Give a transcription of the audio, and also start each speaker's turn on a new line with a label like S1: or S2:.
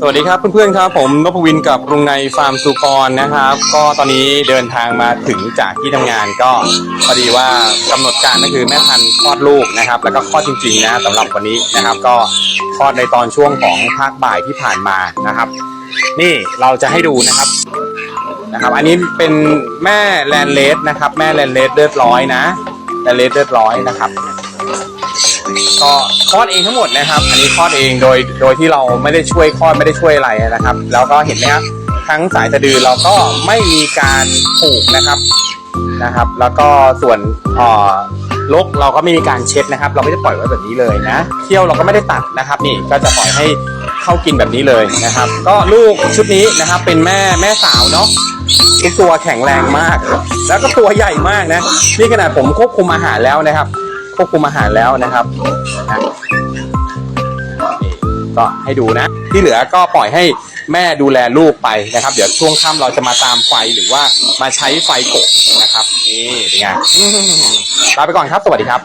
S1: สวัสดีครับเพื่อนๆครับผมนพวินกับรุงในฟาร์มสุกรนะครับ ก็ตอนนี้เดินทางมาถึงจากที่ทำงานก็พอดีว่ากำหนดการก็คือแม่พันธุ์คลอดลูกนะครับ แล้วก็คลอดจริงๆนะสำหรับวันนี้นะครับ ก็คลอดในตอนช่วงของภาคบ่ายที่ผ่านมานะครับ นี่เราจะให้ดูนะครับนะครับ อันนี้เป็นแม่แลนเลสนะครับ แม่แลนเลสเลือดร้อยนะแลนเลสเลือดร้อยนะครับ ก็คลอดเองทั้งหมดนะครับ อันนี้คลอดเองโดยโดยที่เราไม่ได้ช่วยคลอดไม่ได้ช่วยอะไรนะครับ แล้วก็เห็นไหมครับทั้งสายสะดือเราก็ไม่มีการผูกนะครับนะครับ แล้วก็ส่วนออลกเราก็ไม่มีการเช็ดนะครับ เราไม่ได้ปล่อยไว้แบบนี้เลยนะเขี้ยวเราก็ไม่ได้ตัดนะครับ นี่ก็จะปล่อยให้เข้ากินแบบนี้เลยนะครับ ก็ลูกชุดนี้นะครับเป็นแม่แม่สาวเนาะตัวแข็งแรงมาก แล้วก็ตัวใหญ่มากนะนี่ขนาดผมควบคุมอาหารแล้วนะครับ ควบคุมอาหารแล้วนะครับนะก็ให้ดูนะ ที่เหลือก็ปล่อยให้แม่ดูแลลูกไปนะครับ เดี๋ยวช่วงค่ำเราจะมาตามไฟหรือว่ามาใช้ไฟกบนะครับนี่เป็นไงลาไปก่อนครับ สวัสดีครับ